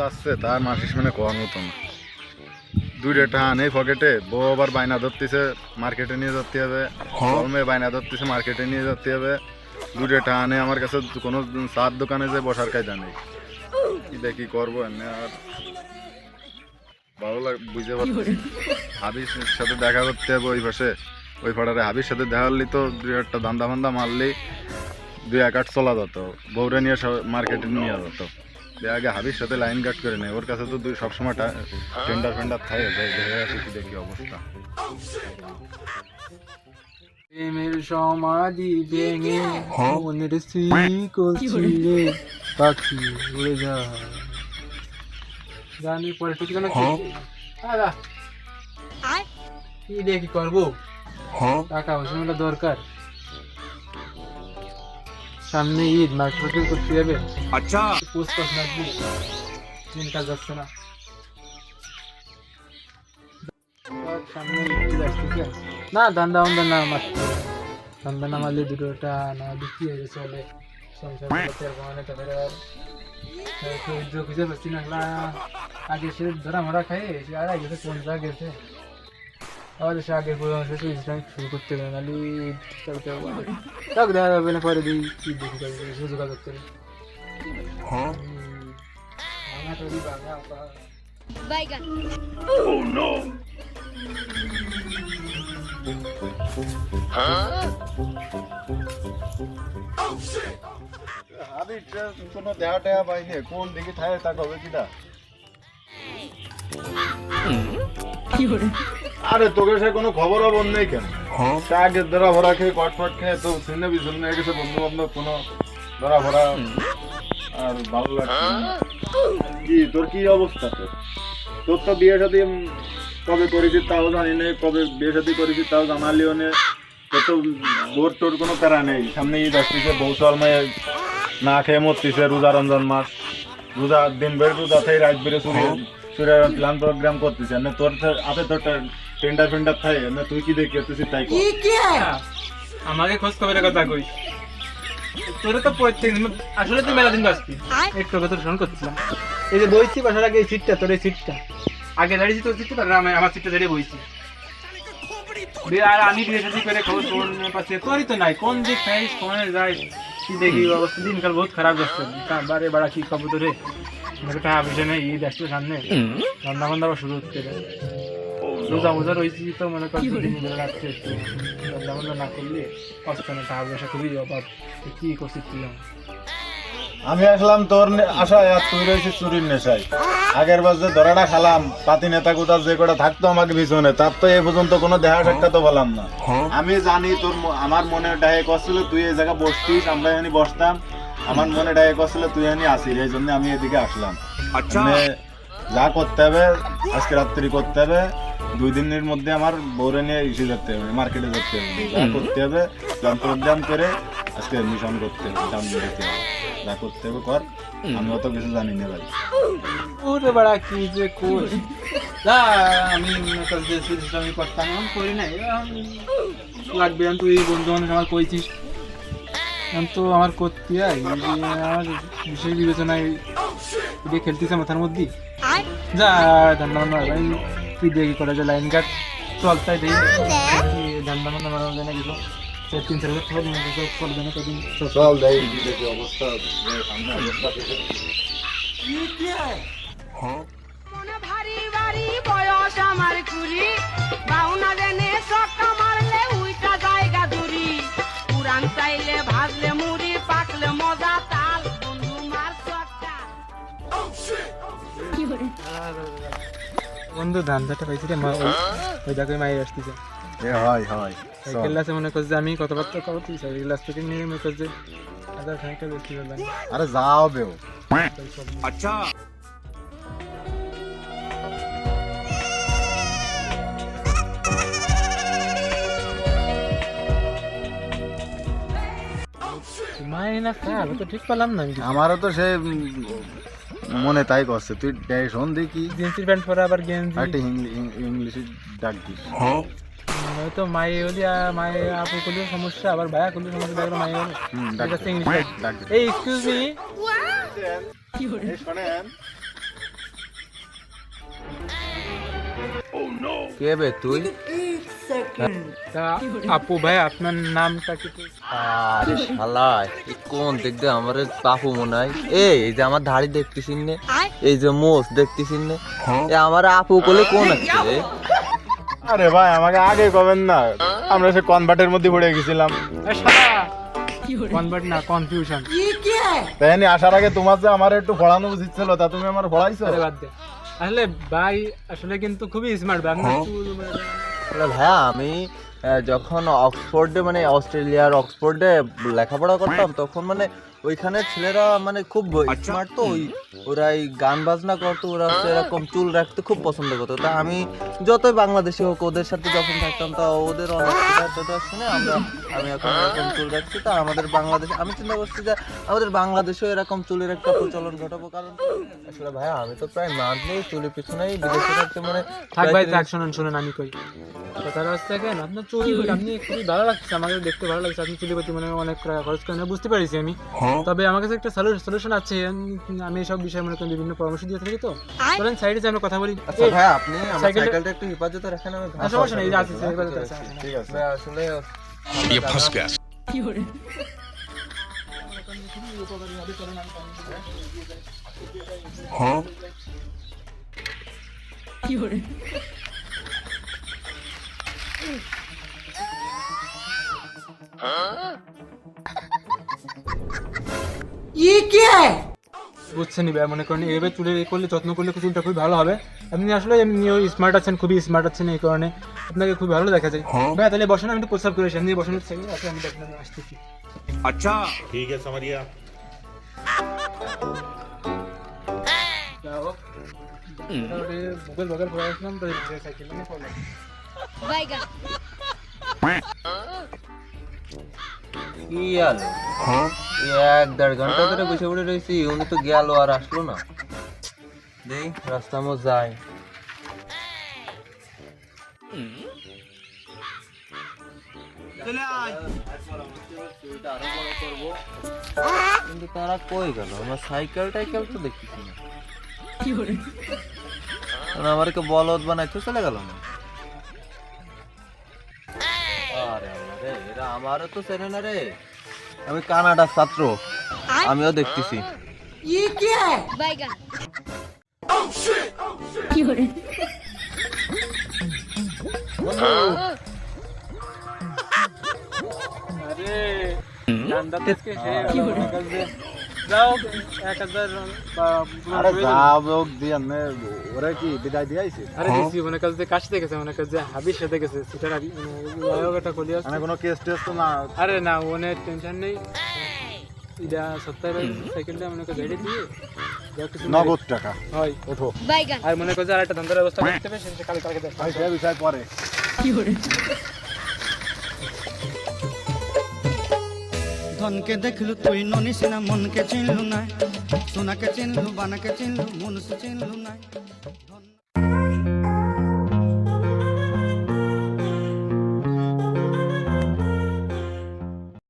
যাচ্ছে তার মাসিস মানে না। দুইটা পকেটে বউ আবার বায়না ধরতেছে মার্কেটে নিয়ে যেতে হবে কলমে বায়না ধরতেছে মার্কেটে নিয়ে যেতে হবে নেই আমার কাছে কোনো চার দোকানে যে বসার কায়দা নেই। কি দেখি করব এমনি আর ভালো লাগ বুঝতে পারছি। হাবির সাথে দেখা করতে হবে ওই পাশে। ওই পাড়ারে হাবির সাথে দেখা করলি তো দুই একটা দান্দা ফান্দা মারলি দুই এক আট চলা যেত। বউরে নিয়ে মার্কেটে নিয়ে যেত। আগে হাবির সাথে লাইন কাট করে নেই ওর কাছে তো দুই সবসময় টেন্ডার ফেন্ডার থাকে। যাই দেখে আসি কি দেখি অবস্থা। প্রেমের সমাধি ভেঙে মনের শিকল ছিঁড়ে পাখি উড়ে যায়। জানি পরে না দাদা কি দেখি করব? টাকা পয়সা দরকার। সামনে ঈদ মার্কেটিং করতে যাবে আচ্ছা পোস্ট পাস লাগবে চিন্তা যাচ্ছে না সামনে ঈদ আসতেছে না দান্দা অন্দা না আমার দান্দা না মারলে দুটোটা না বিক্রি হয়ে গেছে বলে সংসার করতে পারবো না তাদের আর খুঁজে পাচ্ছি না আগে সে ধরা মরা খাই আর আগে কোন জায়গা গেছে আবার সে আগে পুরো সে ইসলাম শুরু করতে হবে নাহলে তাকে দেখা যাবে না পরে দিই কি দেখি ভাঙা তৈরি ভাঙা Baigan. হাবির কোনো দেখা টেহা পাইনি? কোন দিকে থাকে তা কবে কিনা আরে তোকে সে কোনো খবর খবর নেই কেন? সে আগে ধরা ভরা খেয়ে কটফট খেয়ে তো শুনে বি শুনে গেছে বন্ধু বান্ধব কোনো ধরা ভরা আর ভালো লাগছে কি তোর কি অবস্থা? তোর তোর তো বিয়ে সাথে কবে করেছিস তাও জানি না কবে বিয়ে সাথে করেছিস তাও জানালিও নে। তোর তো বোর তোর কোনো প্যারা নেই। সামনে ঈদ আসতেছে বউ সলমায় না খেয়ে মরতেছে রোজা রমজান মাস। রোজা দিন বের রোজা থেকে রাত বেড়ে শুরু সুরে প্ল্যান প্রোগ্রাম করতেছে। তোর তো- আপে তোর টেন্ডার ফেন্ডার থাকে না তুই কি দেখি তুই তাই কর। আমাকে খোঁজ খবরের কথা কই তোরে তো প্রত্যেক দিন আসলে তুই মেলা দিন বাঁচবি। একটু কথা শোন করছিলাম। এই যে বইছি বাসার আগে এই সিটটা তোর এই সিটটা আগে দাঁড়িয়েছি তোর সিটটা তারপরে আমি আমার সিটটা দাঁড়িয়ে বইছি। আর আমি বিয়ে শাদি করে খবর তোরই তো নাই কোন দিক খাইস কোনে যাই কি দেখি অবস্থা? দিনকাল বহুত খারাপ যাচ্ছে। কা- বারে বাড়া কি খবর তোরে? টাকা পয়সা নেই ঈদ আসছে সামনে। রান্না বান্না শুরু হচ্ছে। রোজা রয়েছি তো মনে কর না করলে কষ্ট না টাকা পয়সা খুবই অভাব। কি করছি তুই আমি আসলাম তোর আশায় আর তুই রয়েছিস চুরির নেশায়। আগের বার যে ধরাটা খালাম পাতি নেতা কোথাও যে কটা থাকতো আমাকে পিছনে তার তো এ পর্যন্ত কোনো দেহা সাক্ষা তো বললাম না। হ্যাঁ। আমি জানি তোর আমার মনে ডায়ে কছিল তুই এই জায়গা বসতিস আমরা এখানে বসতাম। আমার মনে ডায়ে কছিল তুই এখানে আসিস এই জন্য আমি এদিকে আসলাম। আচ্ছা। মানে যা করতে হবে আজকে রাত্রি করতে হবে দুই দিনের মধ্যে আমার বউরে নিয়ে ইসে যেতে হবে মার্কেটে যেতে হবে। যা করতে হবে যন্ত্রোদ্যান করে আজকে মিশন করতে হবে দাম দিতে হবে। যা করতে হবে কর আমি অত কিছু জানি না ভাই। ওরে বাড়া কি যে কই যা আমি মনে কর যে সিরিজটা আমি করতাম আমি করি নাই। লাগবে আমি তুই বন্ধু বান্ধব আমার কইছিস। এখন তো আমার করতে হয় আমার বিষয় বিবেচনায় দিয়ে খেলতেছে মাথার মধ্যে। যা ধান্দা মান্না ভাই তুই দেখি করে যে লাইন কাট চল তাই দেখি ধান্দা মান্না মারা যায় না কিছু তিন চার বছর চলবে না কদিন। চল যাই অবস্থা সামনে অবস্থা মনে বন্ধু ধান ধানটা পাইছি রে ওই হ্যাঁ? দেখো এ হয় হয় সাইকেল আছে মনে করছে আমি কথাবার্তা করছি সাইকেল আছে নিয়ে মনে করছে আদার সাইকেল বেশি করলাম আরে যাও বেও। আচ্ছা। আমারও তো সে মনে তাই করছে তুই ডাই হন দেখি। জিন্সি প্যান্ট পরে আবার গেঞ্জি। একটা ইংলিশে ডাক দিস। হ্যাঁ। তো মাই হলি মাই আপু করলে সমস্যা আবার ভাইয়া করলে সমস্যা দেখল মাই হলি। ডাক ইংলিশে হ্যাঁ, ডাক এই এক্সকিউজ মি কি হলো কে বে তুই? আপু ভাই আপনার নামটা কি আরে শালা কোন দেখ দে আমার বাপু মনে হয়? এই এই যে আমার ধাড়ি দেখতেছিস নে? এই যে মোষ দেখতেছিস নে? এ আমার আপু কোলে কোন আছে আরে ভাই আমাকে আগে কবেন না। আমরা সে কনভার্টের মধ্যে পড়ে গেছিলাম। কনভার্ট না কনফিউশন তাই আসার আগে তোমার যে আমার একটু পড়ানো উচিত ছিল তা তুমি আমার পড়াইছো আরে বাদ দে। আসলে ভাই আসলে কিন্তু খুবই স্মার্ট ভাই। বলে, ভাইয়া আমি যখন অক্সফোর্ডে মানে অস্ট্রেলিয়ার অক্সফোর্ডে লেখাপড়া করতাম তখন মানে ওইখানে ছেলেরা মানে খুব স্মার্ট তো ওই ওরা এই গান বাজনা করতো ওরা হচ্ছে এরকম চুল রাখতে খুব পছন্দ করতো। তা আমি যতই বাংলাদেশি হোক ওদের সাথে যখন থাকতাম তা ওদের অনেক কথা শুনে আমরা আমি এখন এরকম চুল রাখছি তা আমাদের বাংলাদেশে আমি চিন্তা করছি যে আমাদের বাংলাদেশেও এরকম চুলের একটা প্রচলন ঘটাবো কারণ আসলে ভাইয়া আমি তো প্রায় মাঠ নেই চুলের পিছনেই বিদেশে থাকতে মানে থাক ভাই থাক শুনুন শুনুন আমি কই। কথাটা হচ্ছে কেন? আপনার চুল আপনি খুবই ভালো লাগছে আমাকে দেখতে ভালো লাগছে আপনি চুলের প্রতি মানে অনেক টাকা খরচ করেন বুঝতে পারছি আমি। তবে আমার কাছে একটা সলিউশন আছে আমি- আমি এইসব বিষয়ে মনে করেন বিভিন্ন পরামর্শ দিয়ে থাকি তো ধরেন সাইডে যে আমরা কথা বলি আচ্ছা এই, ভাই আপনি আমার সাইকেলটা- সাইকেলটা একটু হেফাজতে রাখেন আমি না, সমস্যা নেই, এই যে আছে, হেফাজতে আছে, আছে। ঠিক আছে ভাই, আসলে ये फंस गया বুঝছেন কে? মনে করেন এভাবে চুলের এ করলে যত্ন করলে চুলটা খুবই ভালো হবে। আপনি আসলে এমনি স্মার্ট আছেন খুবই স্মার্ট আছেন এই কারণে আপনাকে খুব ভালো দেখা যায়। হ্যাঁ। ভাই তাহলে বসেন আমি একটু প্রস্তাব করেছি এসে বসেন আমি দেখলাম আসতেছি। আচ্ছা। ঠিক আছে সামারিয়া ভূগোল ভূগোল পড়াশোনা কি আলো? এক দেড় ঘণ্টা ধরে বসে পড়ে রয়েছি উনি তো গেল আর আসলো না। দেই রাস্তা মো যাই। কিন্তু তারা কই গেল? আমার সাইকেল টাইকেল তো দেখতেছি না। মানে আমারকে বলদ বানাইতে চলে গেল না? আমারও তো চেনে না রে। আমি কানাডার ছাত্র। আমিও দেখতেছি। আরে কাছে যাও এক হাজার আরে যা হোক দিয়ে আমি ওরা কি বিদায় দিয়ে আইছি? আরে দিছি মনে কাছে যে কাশতে গেছে মনে কাছে যে হাবির সাথে গেছে সেটার আগে একটা কলি আছে। মানে কোনো কেস টেস তো না। আরে না ওনে টেনশন নেই। এটা সাইকেলটা মনে করে গাড়ি দিয়ে নগদ টাকা। হয়। ওঠো। আর মনে করে যে আর একটা ধান্দার ব্যবস্থা করতে হবে সেটা কালকে কালকে দেখতে ভাই বিষয় পরে। ধনকে দেখলু তুই, ননি সিনা, মনকে চিনলু না সোনাকে চিনলু, বানাকে চিনলু মনুষ চিনলু না ধন